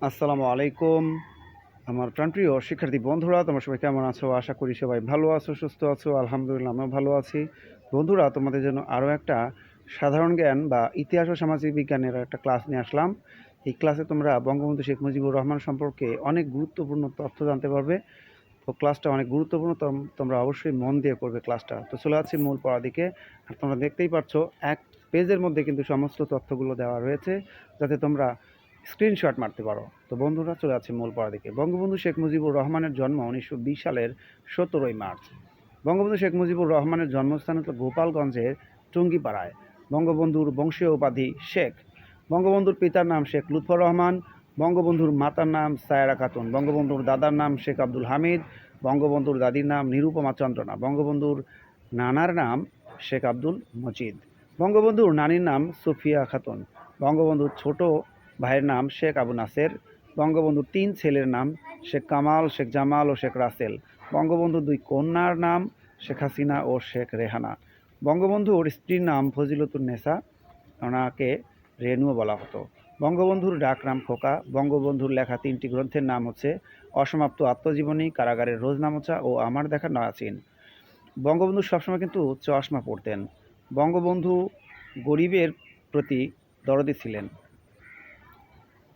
আসসালামু আলাইকুম। আমার প্রাণপ্রিয় শিক্ষার্থী বন্ধুরা, তোমরা সবাই কেমন আছো? আশা করি সবাই ভালো আছো, সুস্থ আছো। আলহামদুলিল্লাহ, আমিও ভালো আছি। বন্ধুরা, তোমাদের জন্য আরও একটা সাধারণ জ্ঞান বা ইতিহাস ও সামাজিক বিজ্ঞানের একটা ক্লাস নিয়ে আসলাম। এই ক্লাসে তোমরা বঙ্গবন্ধু শেখ মুজিবুর রহমান সম্পর্কে অনেক গুরুত্বপূর্ণ তথ্য জানতে পারবে। তো ক্লাসটা অনেক গুরুত্বপূর্ণ তোম- তোমরা অবশ্যই মন দিয়ে করবে ক্লাসটা। তো চলে যাচ্ছি মূল পড়া দিকে। আর তোমরা দেখতেই পাচ্ছ এক পেজের মধ্যে কিন্তু সমস্ত তথ্যগুলো দেওয়া রয়েছে, যাতে তোমরা স্ক্রিনশট মারতে পারো। তো বন্ধুরা চলে যাচ্ছে মূল পড়া দিকে। বঙ্গবন্ধু শেখ মুজিবুর রহমানের জন্ম উনিশশো বিশ সালের সতেরোই মার্চ। বঙ্গবন্ধু শেখ মুজিবুর রহমানের জন্মস্থান হল গোপালগঞ্জের টুঙ্গিপাড়ায়। বঙ্গবন্ধুর বংশীয় উপাধি শেখ। বঙ্গবন্ধুর পিতার নাম শেখ লুৎফর রহমান। বঙ্গবন্ধুর মাতার নাম সায়রা খাতুন। বঙ্গবন্ধুর দাদার নাম শেখ আব্দুল হামিদ। বঙ্গবন্ধুর দাদির নাম নিরুপমা চন্দ্রনা। বঙ্গবন্ধুর নানার নাম শেখ আব্দুল মজিদ। বঙ্গবন্ধুর নানির নাম সুফিয়া খাতুন। বঙ্গবন্ধুর ছোট ভাইয়ের নাম শেখ আবু নাসের, বঙ্গবন্ধুর তিন ছেলের নাম শেখ কামাল, শেখ জামাল ও শেখ রাসেল। বঙ্গবন্ধুর দুই কন্যার নাম শেখ হাসিনা ও শেখ রেহানা। বঙ্গবন্ধুর স্ত্রীর নাম ফজিলতুন নেসা, ওনাকে রেণুও বলা হতো। বঙ্গবন্ধুর ডাক নাম খোকা। বঙ্গবন্ধুর লেখা তিনটি গ্রন্থের নাম হচ্ছে অসমাপ্ত আত্মজীবনী, কারাগারের রোজনামচা ও আমার দেখা নয়াচিন বঙ্গবন্ধু সবসময় কিন্তু চশমা পরতেন। বঙ্গবন্ধু গরিবের প্রতি দরদি ছিলেন।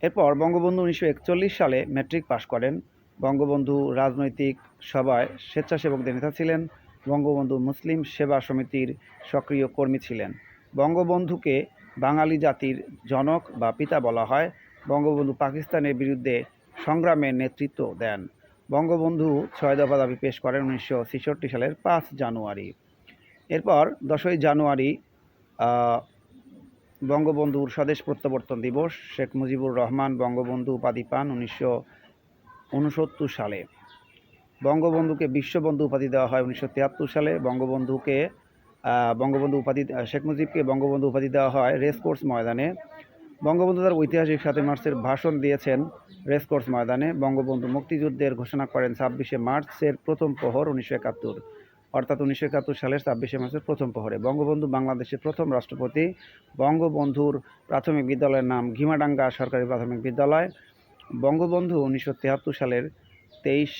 এরপর বঙ্গবন্ধু উনিশশো একচল্লিশ সালে ম্যাট্রিক পাশ করেন। বঙ্গবন্ধু রাজনৈতিক সভায় স্বেচ্ছাসেবকদের নেতা ছিলেন। বঙ্গবন্ধু মুসলিম সেবা সমিতির সক্রিয় কর্মী ছিলেন। বঙ্গবন্ধুকে বাঙালি জাতির জনক বা পিতা বলা হয়। বঙ্গবন্ধু পাকিস্তানের বিরুদ্ধে সংগ্রামের নেতৃত্ব দেন। বঙ্গবন্ধু ছয় দফা দাবি পেশ করেন উনিশশো ছেষট্টি সালের পাঁচ জানুয়ারি। এরপর দশই জানুয়ারি বঙ্গবন্ধুর স্বদেশ প্রত্যাবর্তন দিবস শেখ মুজিবুর রহমান বঙ্গবন্ধু উপাধি পান উনিশশো উনসত্তর সালে। বঙ্গবন্ধুকে বিশ্ববন্ধু উপাধি দেওয়া হয় উনিশশো তিয়াত্তর সালে। বঙ্গবন্ধুকে বঙ্গবন্ধু উপাধি, শেখ মুজিবকে বঙ্গবন্ধু উপাধি দেওয়া হয় রেসকোর্স ময়দানে। বঙ্গবন্ধু তার ঐতিহাসিক সাতই মার্চের ভাষণ দিয়েছেন রেসকোর্স ময়দানে। বঙ্গবন্ধু মুক্তিযুদ্ধের ঘোষণা করেন ছাব্বিশে মার্চের প্রথম প্রহর উনিশশো একাত্তর। অর্থাৎ উনিশশো একাত্তর সালের ছাব্বিশে মার্চের প্রথম প্রহরে। বঙ্গবন্ধু বাংলাদেশের প্রথম রাষ্ট্রপতি বঙ্গবন্ধুর প্রাথমিক বিদ্যালয়ের নাম ঘিমাডাঙ্গা সরকারি প্রাথমিক বিদ্যালয়। বঙ্গবন্ধু উনিশশো তেহাত্তর সালের তেইশ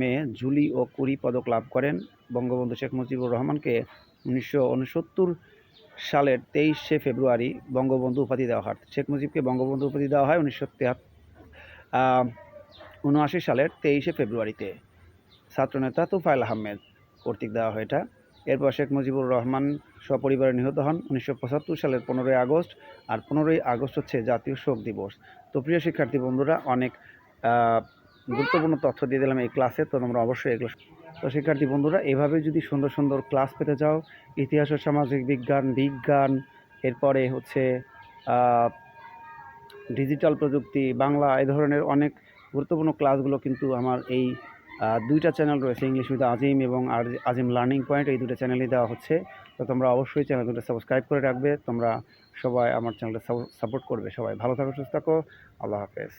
মে, জুলি ও কুড়ি পদক লাভ করেন। বঙ্গবন্ধু শেখ মুজিবুর রহমানকে উনিশশো উনসত্তর সালের তেইশে ফেব্রুয়ারি বঙ্গবন্ধু উপাধি দেওয়া হয়। শেখ মুজিবকে বঙ্গবন্ধু উপাধি দেওয়া হয় উনিশশো তেহাত্তর উনআশি সালের তেইশে ফেব্রুয়ারিতে। ছাত্রনেতা তুফাইল আহমেদ কর্তৃক দেওয়া হয় এটা। এরপর শেখ মুজিবুর রহমান সপরিবারে নিহত হন উনিশশো পঁচাত্তর সালের পনেরোই আগস্ট আর পনেরোই আগস্ট হচ্ছে জাতীয় শোক দিবস। তো প্রিয় শিক্ষার্থী বন্ধুরা, অনেক গুরুত্বপূর্ণ তথ্য দিয়ে দিলাম এই ক্লাসে, তো তোমরা অবশ্যই এগুলো তো শিক্ষার্থী বন্ধুরা, এভাবে যদি সুন্দর সুন্দর ক্লাস পেতে চাও, ইতিহাস ও সামাজিক বিজ্ঞান বিজ্ঞান, এরপরে হচ্ছে ডিজিটাল প্রযুক্তি, বাংলা, এ ধরনের অনেক গুরুত্বপূর্ণ ক্লাসগুলো কিন্তু আমার এই দুইটা চ্যানেল রয়েছে ইংলিশ উইথ আজিম এবং আর আজিম লার্নিং পয়েন্ট এই দুটো চ্যানেলই দেওয়া হচ্ছে। তো তোমরা অবশ্যই চ্যানেল দুটো সাবস্ক্রাইব করে রাখবে, তোমরা সবাই আমার চ্যানেলটা সাপোর্ট করবে। সবাই ভালো থাকো, সুস্থ থাকো। আল্লাহ হাফেজ।